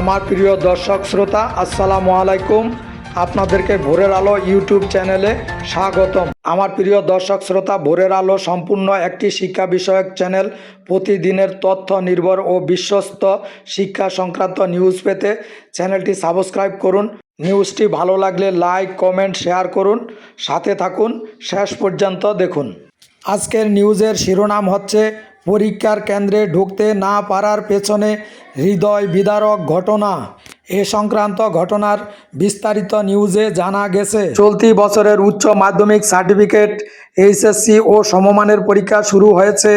আমার প্রিয় দর্শক শ্রোতা, আসসালামু আলাইকুম। আপনাদেরকে ভোরের আলো ইউটিউব চ্যানেলে স্বাগতম। আমার প্রিয় দর্শক শ্রোতা, ভোরের আলো সম্পূর্ণ একটি শিক্ষা বিষয়ক চ্যানেল। প্রতিদিনের তথ্য নির্ভর ও বিশ্বস্ত শিক্ষা সংক্রান্ত নিউজ পেতে চ্যানেলটি সাবস্ক্রাইব করুন। নিউজটি ভালো লাগলে লাইক, কমেন্ট, শেয়ার করুন। সাথে থাকুন। শেষ পর্যন্ত দেখুন। আজকের নিউজের শিরোনাম হচ্ছে পরীক্ষার কেন্দ্রে ঢুকতে না পারার পেছনে হৃদয় বিদারক ঘটনা। এ সংক্রান্ত ঘটনার বিস্তারিত নিউজে জানা গেছে, চলতি বছরের উচ্চ মাধ্যমিক সার্টিফিকেট, এইচএসসি ও সমমানের পরীক্ষা শুরু হয়েছে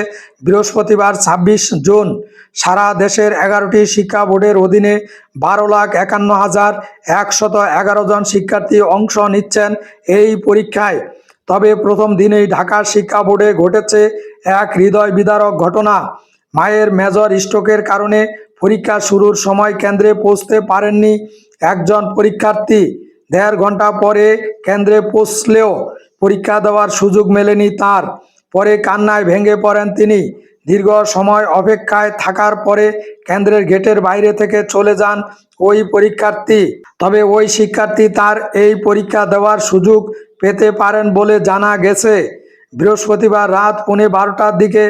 বৃহস্পতিবার ছাব্বিশ জুন। সারা দেশের এগারোটি শিক্ষা বোর্ডের অধীনে বারো লাখ একান্ন হাজার একশত এগারো জন শিক্ষার্থী অংশ নিচ্ছেন এই পরীক্ষায়। তবে প্রথম দিনেই ঢাকার শিক্ষা বোর্ডে ঘটেছে এক হৃদয় বিদারক ঘটনা। মায়ের মেজর স্ট্রোকের কারণে পরীক্ষা শুরুর সময় কেন্দ্রে পৌঁছতে পারেননি একজন পরীক্ষার্থী। দেড় ঘণ্টা পরে কেন্দ্রে পৌঁছলেও পরীক্ষা দেওয়ার সুযোগ মেলেনি তার। পরে কান্নায় ভেঙে পড়েন তিনি। দীর্ঘ সময় অপেক্ষায় থাকার পরে কেন্দ্রের গেটের বাইরে থেকে চলে যান ওই পরীক্ষার্থী। তবে ওই শিক্ষার্থী তার এই পরীক্ষা দেওয়ার সুযোগ পেতে পারেন বলে জানা গেছে। বৃহস্পতিবার রাত পৌনে বারোটার দিকে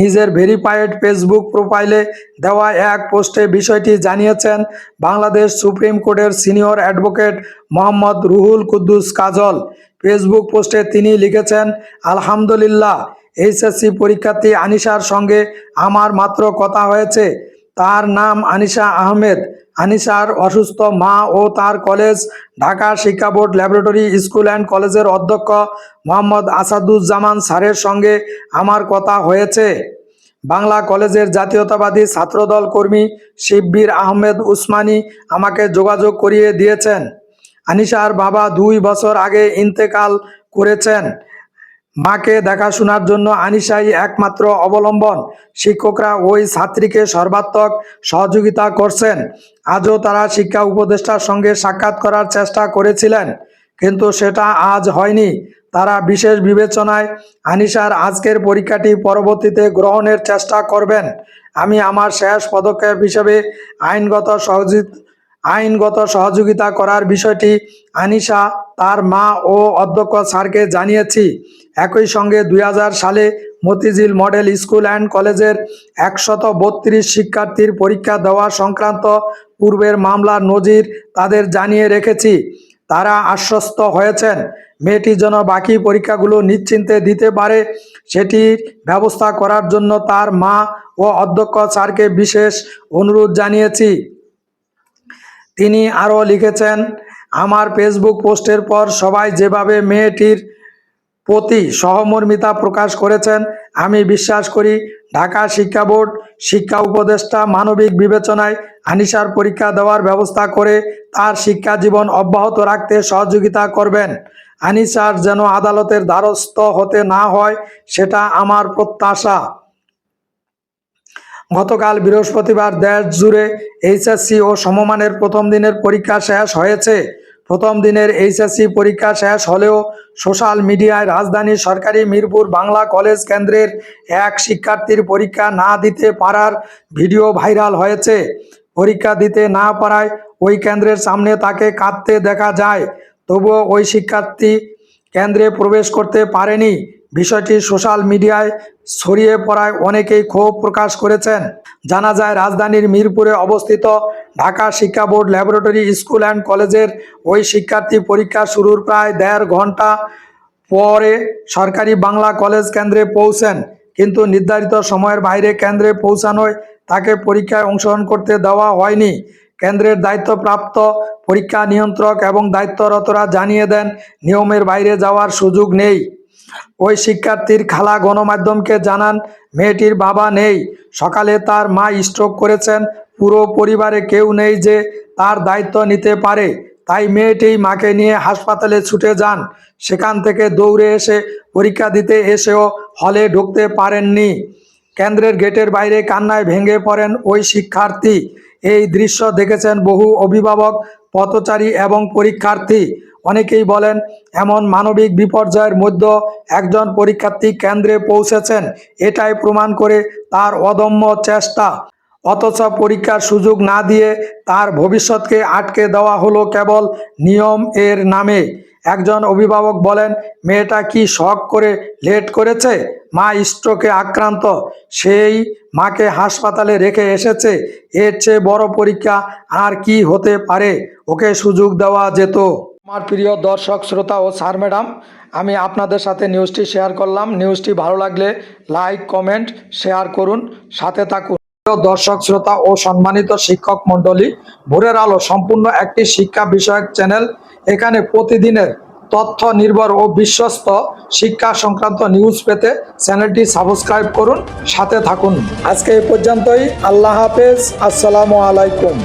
নিজের ভেরিফাইড ফেসবুক প্রোফাইলে দেওয়া এক পোস্টে বিষয়টি জানিয়েছেন বাংলাদেশ সুপ্রিম কোর্টের senior advocate Mohammad Ruhul Quddus Kajol. Facebook পোস্টে তিনি লিখেছেন, আলহামদুলিল্লাহ, এইচএসসি পরীক্ষার্থী আনিশার সঙ্গে আমার মাত্র কথা হয়েছে। তার নাম আনিশা আহমেদ। আনিশার অসুস্থ মা ও তার কলেজ, ঢাকা শিক্ষা বোর্ড ল্যাবরেটরি স্কুল অ্যান্ড কলেজের অধ্যক্ষ মোহাম্মদ আসাদুজ্জামান স্যারের সঙ্গে আমার কথা হয়েছে। বাংলা কলেজের জাতীয়তাবাদী ছাত্রদল কর্মী শিববীর আহমেদ উসমানী আমাকে যোগাযোগ করিয়ে দিয়েছেন। আনিশার বাবা দুই বছর আগে ইন্তেকাল করেছেন। মাকে দেখাশোনার জন্য আনিশাই একমাত্র অবলম্বন। শিক্ষকরা ওই ছাত্রীকে সর্বাত্মক সহযোগিতা করছেন। আজও তারা শিক্ষা উপদেষ্টার সঙ্গে সাক্ষাৎ করার চেষ্টা করেছিলেন, কিন্তু সেটা আজ হয়নি। তারা বিশেষ বিবেচনায় আনিশার আজকের পরীক্ষাটি পরবর্তীতে গ্রহণের চেষ্টা করবেন। আমি আমার শেষ পদক্ষেপ হিসেবে আইনগত সহযোগিতা আইনগত সহযোগিতা করার বিষয়টি আনিশা তার মা ও অধ্যক্ষ স্যারকে জানিয়েছি। একই সঙ্গে দুই হাজার সালে মতিঝিল মডেল স্কুল অ্যান্ড কলেজের একশত বত্রিশ শিক্ষার্থীর পরীক্ষা দেওয়া সংক্রান্ত পূর্বের মামলার নজির তাদের জানিয়ে রেখেছি। তারা আশ্বস্ত হয়েছেন, মেয়েটি যেন বাকি পরীক্ষাগুলো নিশ্চিন্তে দিতে পারে সেটির ব্যবস্থা করার জন্য তার মা ও অধ্যক্ষ স্যারকে বিশেষ অনুরোধ জানিয়েছি। তিনি আরও লিখেছেন, আমার ফেসবুক পোস্টের পর সবাই যেভাবে মেয়েটির প্রতি সহমর্মিতা প্রকাশ করেছেন। আমি বিশ্বাস করি ঢাকা শিক্ষা বোর্ড, শিক্ষা উপদেষ্টা মানবিক বিবেচনায় আনিসার পরীক্ষা দেওয়ার ব্যবস্থা করে তার শিক্ষা জীবন অব্যাহত রাখতে সহযোগিতা করবেন। আনিসার যেন আদালতের দ্বারস্থ হতে না হয়, সেটা আমার প্রত্যাশা। গতকাল বৃহস্পতিবার দেশ জুড়ে এইচএসসি ও সমমানের প্রথম দিনের পরীক্ষা শেষ হয়েছে। প্রথম দিনের এইচএসসি পরীক্ষা শেষ হলেও সোশ্যাল মিডিয়ায় রাজধানী সরকারি মিরপুর বাংলা কলেজ কেন্দ্রের এক শিক্ষার্থীর পরীক্ষা না দিতে পারার ভিডিও ভাইরাল হয়েছে। পরীক্ষা দিতে না পারায় ওই কেন্দ্রের সামনে তাকে কাঁদতে দেখা যায়। তবুও ওই শিক্ষার্থী কেন্দ্রে প্রবেশ করতে পারেনি। বিষয়টি সোশ্যাল মিডিয়ায় ছড়িয়ে পড়ায় অনেকেই ক্ষোভ প্রকাশ করেছেন। জানা যায়, রাজধানীর মিরপুরে অবস্থিত ঢাকা শিক্ষা বোর্ড ল্যাবরেটরি স্কুল অ্যান্ড কলেজের ওই শিক্ষার্থী পরীক্ষা শুরুর প্রায় দেড় ঘণ্টা পরে সরকারি বাংলা কলেজ কেন্দ্রে পৌঁছেন। কিন্তু নির্ধারিত সময়ের বাইরে কেন্দ্রে পৌঁছানোয় তাকে পরীক্ষায় অংশগ্রহণ করতে দেওয়া হয়নি। কেন্দ্রের দায়িত্বপ্রাপ্ত পরীক্ষা নিয়ন্ত্রক এবং দায়িত্বরতরা জানিয়ে দেন, নিয়মের বাইরে যাওয়ার সুযোগ নেই। ওই শিক্ষার্থীর খালা গণমাধ্যমকে জানান, মেয়েটির বাবা নেই। সকালে তার মা স্ট্রোক করেছেন। পুরো পরিবারে কেউ নেই যে তার দায়িত্ব নিতে পারে। তাই মেয়েটি মাকে নিয়ে হাসপাতালে ছুটে যান। সেখান থেকে দৌড়ে এসে পরীক্ষা দিতে এসেও হলে ঢুকতে পারেননি। কেন্দ্রের গেটের বাইরে কান্নায় ভেঙে পড়েন ওই শিক্ষার্থী। এই দৃশ্য দেখেছেন বহু অভিভাবক, পথচারী এবং পরীক্ষার্থী। অনেকেই বলেন, এমন মানবিক বিপর্যয়ের মধ্যে একজন পরীক্ষার্থী কেন্দ্রে পৌঁছেছেন, এটাই প্রমাণ করে তার অদম্য চেষ্টা। অথচ পরীক্ষার সুযোগ না দিয়ে তার ভবিষ্যৎকে আটকে দেওয়া হলো কেবল নিয়ম এর নামে। একজন অভিভাবক বলেন, মেয়েটা কি শখ করে লেট করেছে? মা স্ট্রোকে আক্রান্ত। সেই মাকে হাসপাতালে রেখে এসেছে। এর চেয়ে বড় পরীক্ষা আর কি হতে পারে? ওকে সুযোগ দেওয়া যেত। আমার প্রিয় দর্শক, শ্রোতা ও স্যার ম্যাডাম, আমি আপনাদের সাথে নিউজটি শেয়ার করলাম। নিউজটি ভালো লাগলে লাইক কমেন্ট শেয়ার করুন, সাথে থাকুন। প্রিয় দর্শক, শ্রোতা ও সম্মানিত শিক্ষক মণ্ডলী, ভোরের আলো সম্পূর্ণ একটি শিক্ষা বিষয়ক চ্যানেল এখানে প্রতিদিনের তথ্য নির্ভর ও বিশ্বস্ত শিক্ষা সংক্রান্ত নিউজ পেতে চ্যানেলটি সাবস্ক্রাইব করুন, সাথে থাকুন। আজকে এই পর্যন্তই। আল্লাহ হাফেজ। আসসালামু আলাইকুম।